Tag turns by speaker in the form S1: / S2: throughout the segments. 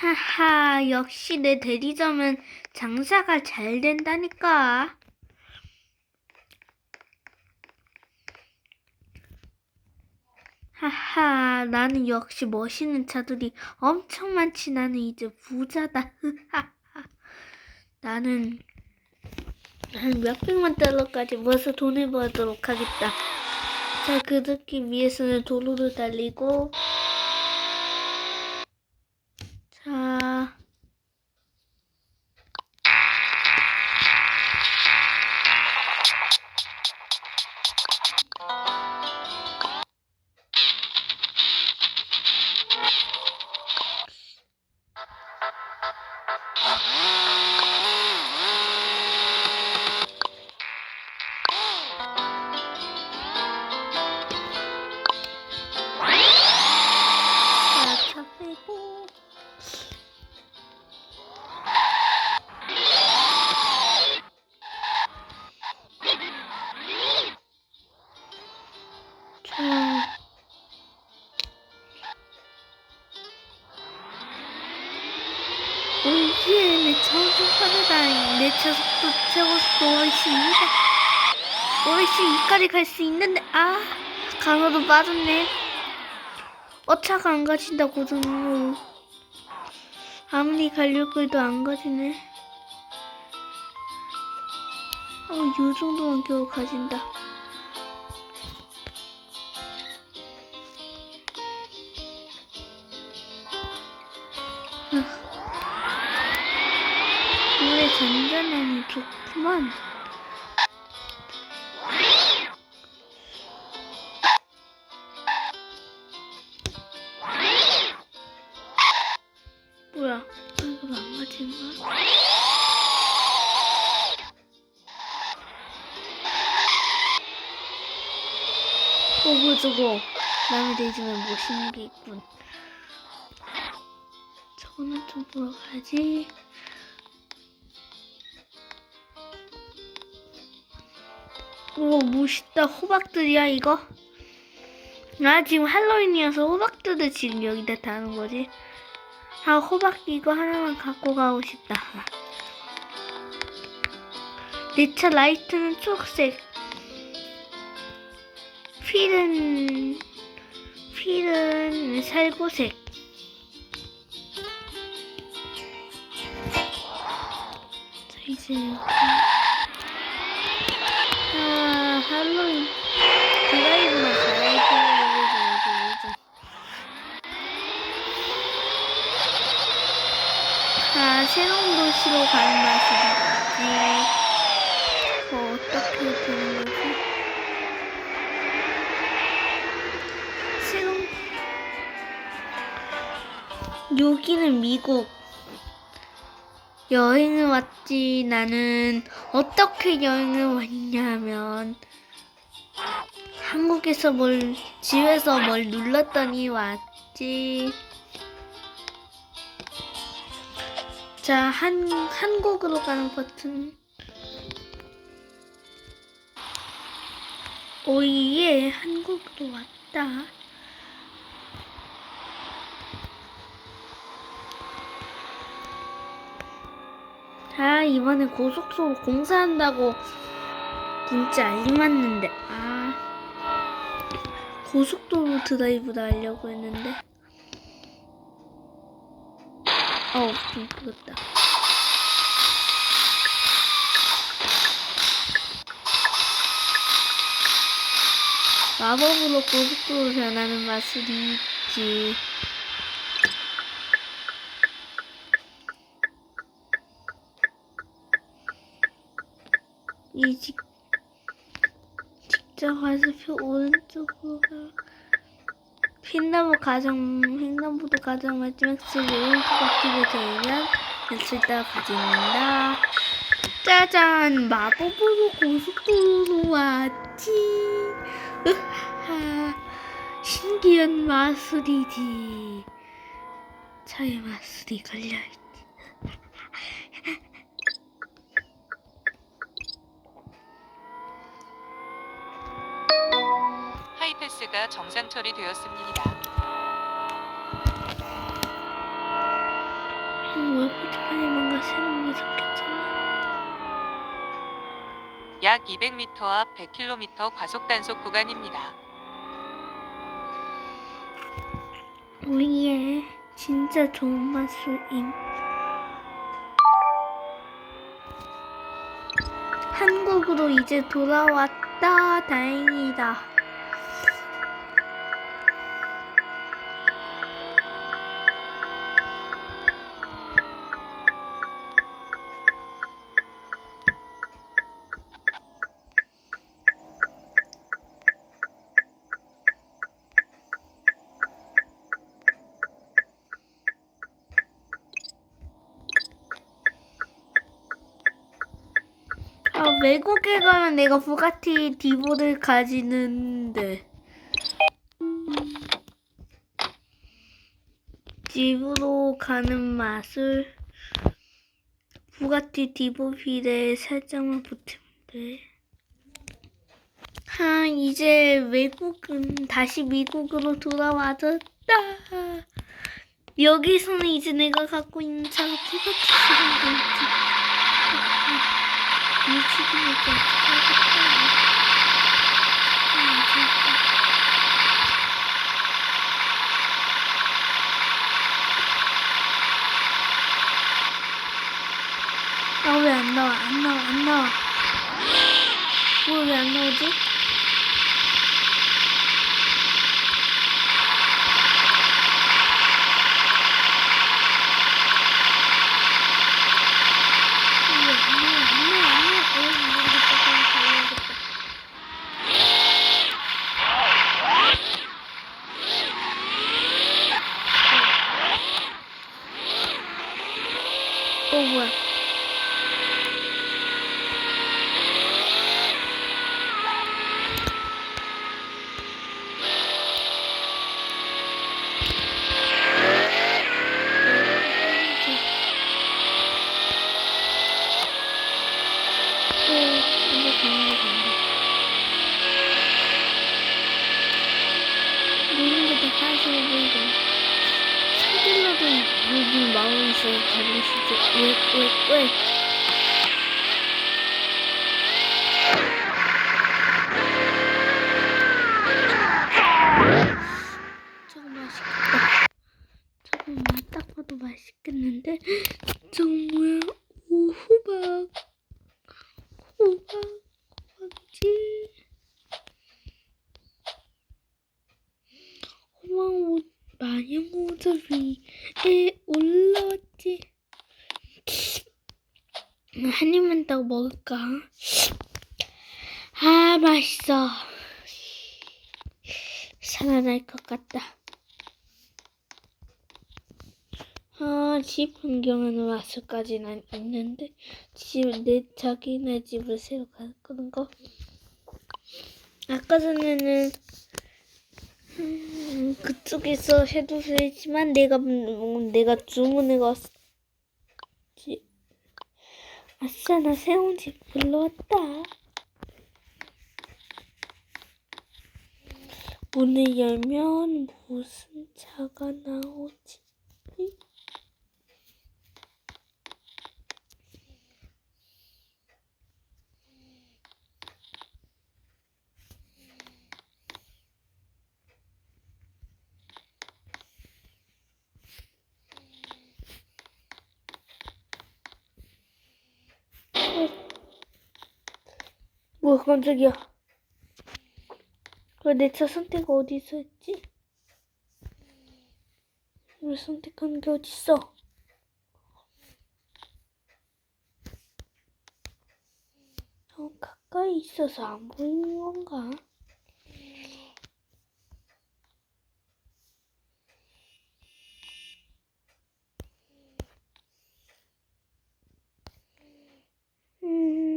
S1: 하하, 역시 내 대리점은 장사가 잘 된다니까. 하하, 나는 역시 멋있는 차들이 엄청 많지. 나는 이제 부자다. 하하. 나는 한 몇백만 달러까지 모아서 돈을 벌도록 하겠다. 자, 그렇기 위해서는 도로를 달리고, 강으로 빠졌네. 어, 차가 안 가진다, 고등으로. 아무리 해도 안 가지네. 어, 요 정도만 겨우 가진다. 노래 잔잔하니 좋구만. 저거? 남의 대지면 멋있는 게 있군. 저거는 좀 보러 가야지. 우와, 멋있다. 호박들이야, 이거? 나 지금 할로윈이어서 호박들을 지금 여기다 다는 거지. 아, 호박 이거 하나만 갖고 가고 싶다. 내 차 라이트는 초록색. 휠은, 휠은 살구색. 자, 이제. 아, 할로윈. 드라이브만 되죠, 자, 새로운 도시로 가는 맛이지. 어, 어떻게 되는 여기는 미국. 여행을 왔지. 나는 어떻게 여행을 왔냐면, 한국에서 뭘, 집에서 뭘 눌렀더니 왔지. 자, 한, 한국으로 가는 버튼. 오예, 한국으로 왔다. 자, 이번에 고속도로 공사한다고 문자 알림 왔는데, 아. 고속도로 드라이브도 하려고 했는데. 어우, 좀 그렇다. 마법으로 고속도로 변하는 마술이 있지. 이 직, 직접 화살표 오른쪽으로 가. 핀나무 가장, 횡단보도 가장 마지막 쪽에 오른쪽 바퀴를 돌면 됐을다 가진다. 짜잔! 마법으로 고속도로로 왔지. 으하, 신기한 마술이지. 차에 마술이 걸려있지.
S2: 하이패스가 정상 처리되었습니다.
S1: 차가 세는 게 좋겠잖아.
S2: 약 200m 앞 100km 과속 단속 구간입니다.
S1: 오예, 진짜 좋은 마술임. 한국으로 이제 돌아왔다. 다행이다. 외국에 가면 내가 부가티 디보를 가지는데. 집으로 가는 마술. 부가티 디보필에 살짝만 붙이면 돼. 아, 이제 외국은 다시 미국으로 돌아와졌다. 여기서는 이제 내가 갖고 있는 차가 부가티. 미치겠다. 아, 왜안 나와? 안 나와, 안 나와. 뭐 왜안 나오지? 왜 안 나와, 안 나와, 안 나와. 어이, 모르겠다. 그냥 달려야겠다. 어, 뭐야. 오, 이거 가는 거 간다. 모든 게다 사실 보이고. 찾으려도 여기 마음이 있어야 달리시죠. 왜, 왜, 왜? 저거 맛있겠다. 저거 맛딱 봐도 맛있겠는데? 저거 뭐야? 오, 호박. 호박. 호박이지? 호박 옷 마녀 모자 위에 올라왔지. 한 입만 딱 먹을까? 아, 맛있어. 살아날 것 같다. 아, 집 변경하는 마술까지는 있는데, 집, 내, 자기네 집을 새로 가는 거. 아까 전에는, 음, 그쪽에서 해도 되지만, 내가, 음, 내가 주문해 왔지. 아싸, 나 새로운 집 불러왔다. 문을 열면 무슨 차가 나오지? 뭐 깜짝이야. 왜내차 선택 어디서 했지? 이걸 선택한 게 어딨어? 너무 가까이 있어서 안 보이는 건가? 음.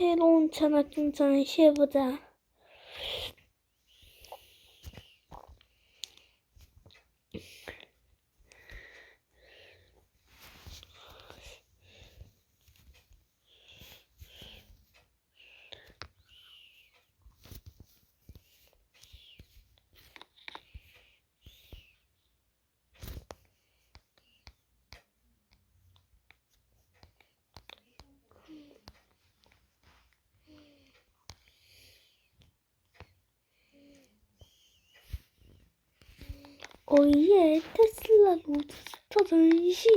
S1: 새로운 좀 전에 시해보자. 어이에 테슬라 로드스터 전시.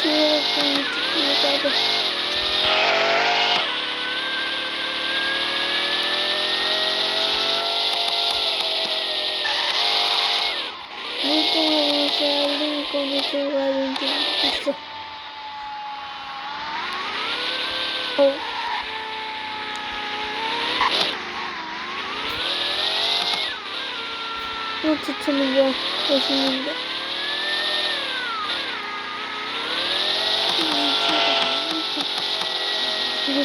S1: 지금 찍기가 물동에서 알림이 꺼내줘가 하는지 모르겠 지치는 거 멋있는데. 이거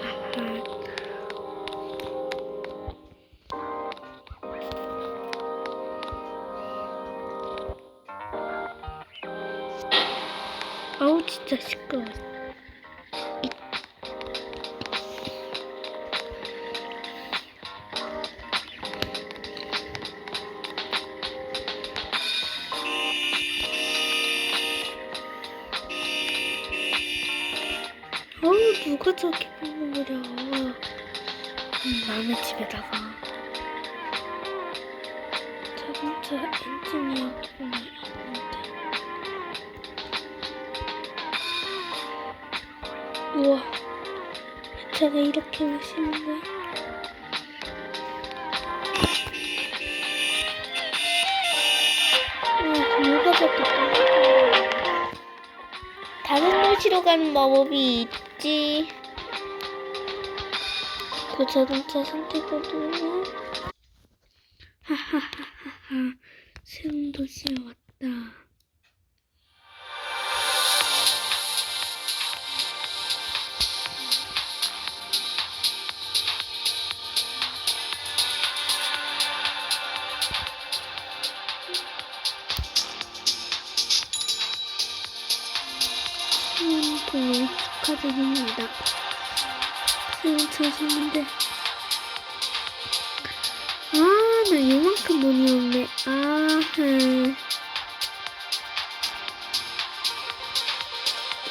S1: 어우 누가 저렇게 먹는 거냐 음, 남의 집에다가 자동차 엔지니어 분이 있는데 우와 이 차가 이렇게 멋있는 거야 다른 도시로 가는 마법이 있지. 그 자동차 선택거든요. 하하하하 그 축하드립니다. 새로 찾았는데. 아, 나 이만큼 돈이 없네. 아, 흠.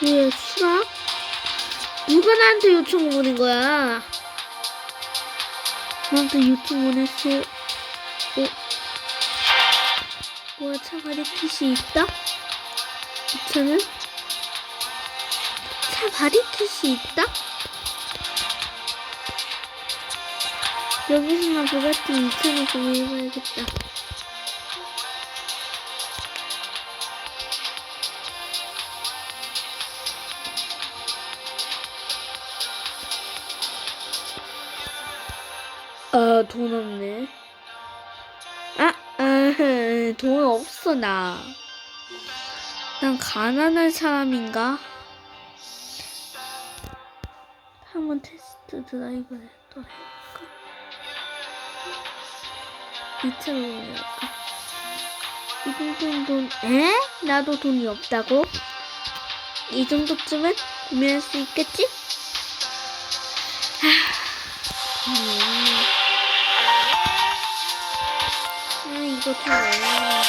S1: 뭐야, 수학? 누가 나한테 요청 보낸 거야? 나한테 요청 보냈어. 어? 뭐야, 차가 레킷이 있다? 이 차는? 차 바리킷이 있다? 여기서나 부가티 2천을 구매해봐야겠다. 아, 돈 없네. 아, 아, 돈 없어, 나. 난 가난한 사람인가? 드라이브를 또 해볼까? 2차로 해볼까? 이 정도는 돈, 에? 나도 돈이 없다고? 이 정도쯤은 구매할 수 있겠지? 하, 돈이 없네. 아, 이거 돈 얼마나.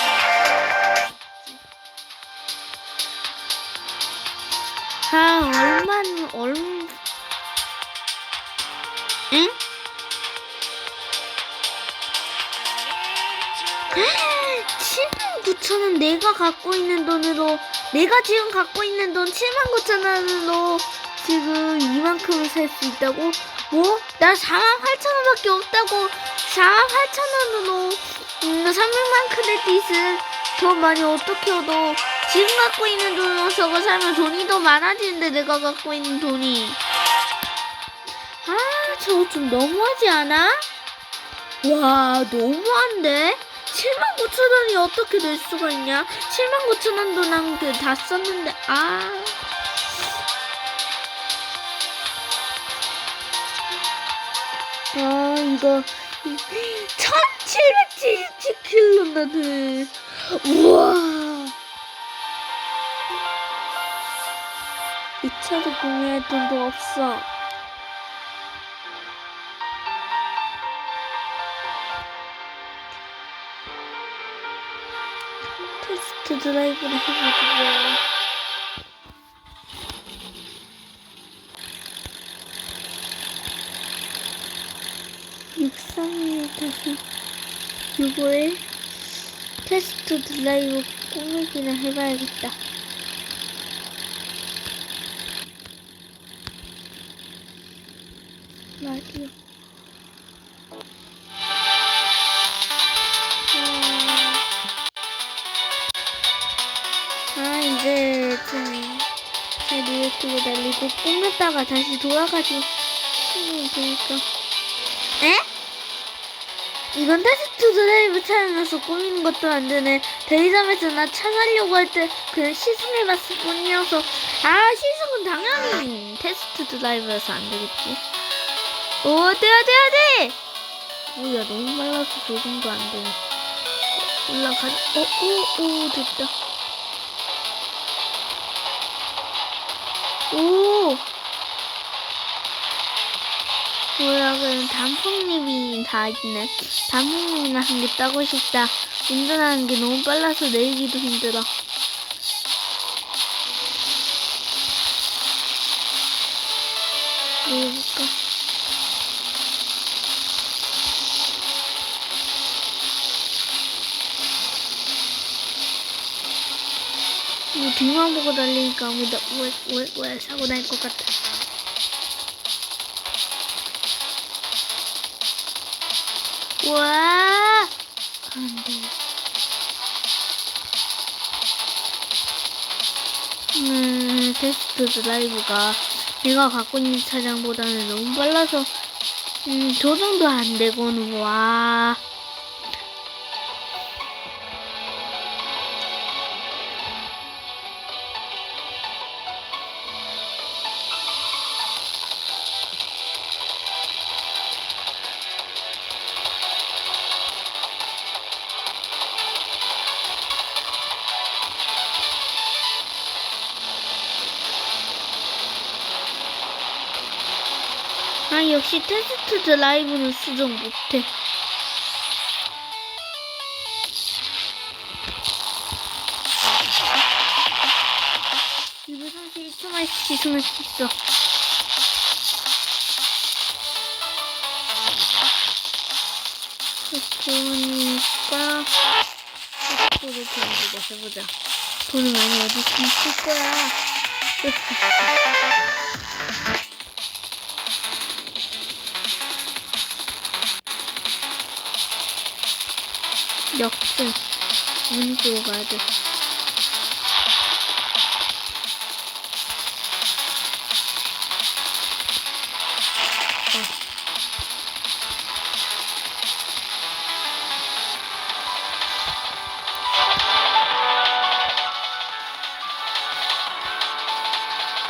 S1: 아, 얼마는, 얼, 응? 7만 9천 원 내가 갖고 있는 돈으로 내가 지금 갖고 있는 돈 7만 9천 원으로 지금 이만큼을 살 수 있다고? 뭐? 나 4만 8천 원밖에 없다고 4만 8천 원으로 음, 300만 크레딧을 더 많이 어떻게 얻어 지금 갖고 있는 돈으로 저거 사면 돈이 더 많아지는데 내가 갖고 있는 돈이 아 저거 좀 너무하지 않아? 와 너무한데? 7만 9천 원이 어떻게 낼 수가 있냐? 7만 9천 원도 난 그 다 썼는데 아. 아 이거 1777킬로나 우와 이 차도 구매할 돈도 없어 드라이브를 해가지고 육삼일 다시 이거에 테스트 드라이브 꾸미기나 해봐야겠다. 라디오. 잘 유튜브 날리고 꾸몄다가 다시 돌아가지고 되니까. 에? 이건 테스트 드라이브 차량에서 꾸미는 것도 안 되네. 대리점에서 나 차 사려고 할 때 그냥 시승해봤을 뿐이어서 아 시승은 당연히 테스트 드라이브에서 안 되겠지. 오 돼야 돼야 돼. 뭐야 너무 말라서 조정도 안 되네. 올라가자. 어오오 됐다. 그냥 단풍잎이 다 있네. 단풍잎이나 한 개 따고 싶다. 운전하는 게 너무 빨라서 내리기도 힘들어. 내려볼까? 뭐 뒤만 보고 달리니까 아무도 왜, 왜, 왜 사고 날 것 같아. 와, 안 돼. 음, 테스트 드라이브가 내가 갖고 있는 차량보다는 너무 빨라서, 음, 조정도 안 되고는, 와. 아, 역시 테스트 드라이브는 수정 못해. 이거 31초만 시키면 있어. 그러니까 10%를 더 해보자. 돈을 많이 어디 있을 거야. 문으로 가야 돼.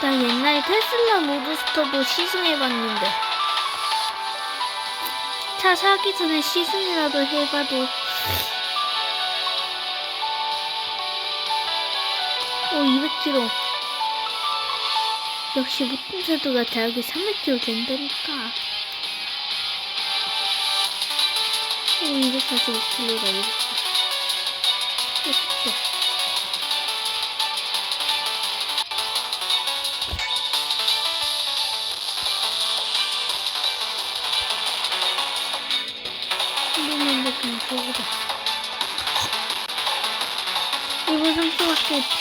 S1: 나 옛날에 테슬라 로드스터도 시승해봤는데 차 사기 전에 시승이라도 해봐도 오 200km 역시 무통사도가 대학에 300km 된다니까. 오 245km가 이렇게 보자. 이번 상수밖에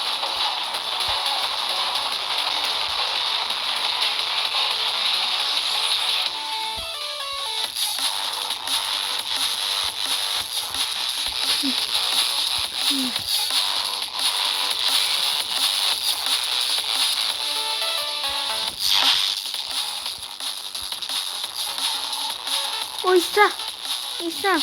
S1: 있어. 있어.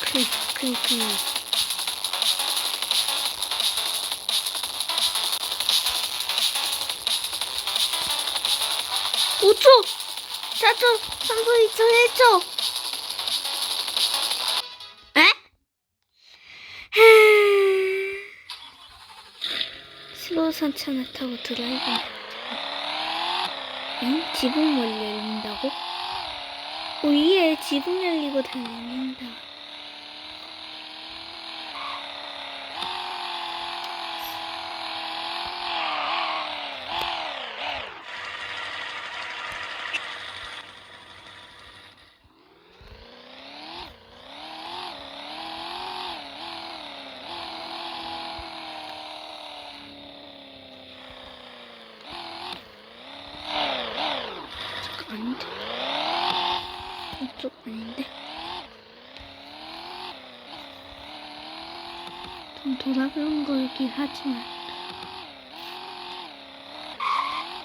S1: 그래 5초! 4초 3초 2초 1초 슬로우 산천을 타고 드라이브 응? 지붕 열린다고? 위에 지붕 열리고 달린다 잠깐 아닌데 이쪽 아닌데 좀 거긴 하지만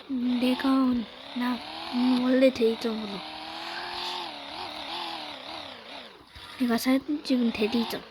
S1: 음, 내가 나 음, 원래 대리점으로. 내가 사진 찍은 대리점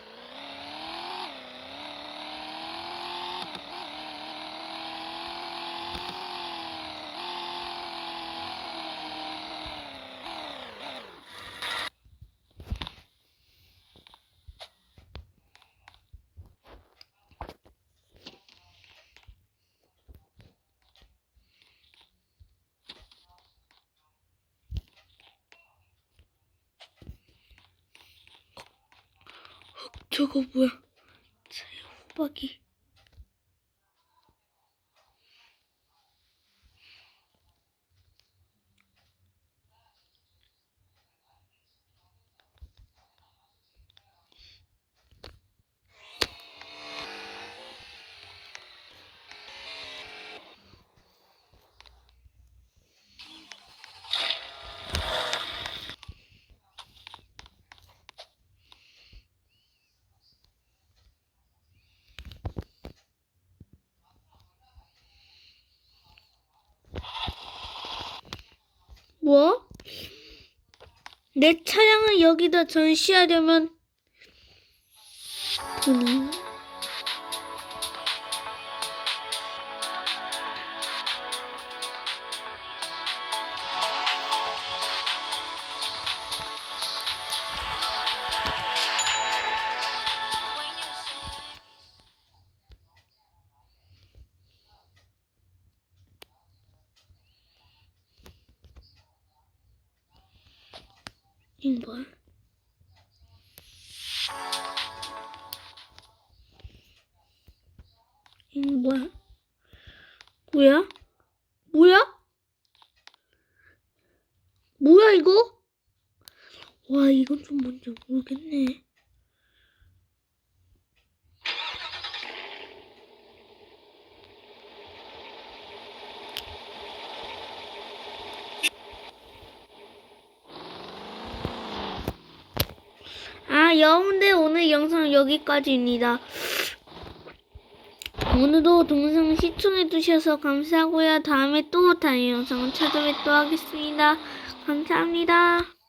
S1: 저거 뭐야? 자유 호박이 뭐? 내 차량을 여기다 전시하려면 돈이 이거 뭐야? 이거 뭐야? 뭐야? 뭐야? 뭐야 이거? 와 이건 좀 뭔지 모르겠네. 아, 여러분들 오늘 영상 여기까지입니다. 오늘도 동영상 시청해주셔서 감사하고요. 다음에 또 다른 영상을 찾아뵙도록 하겠습니다. 감사합니다.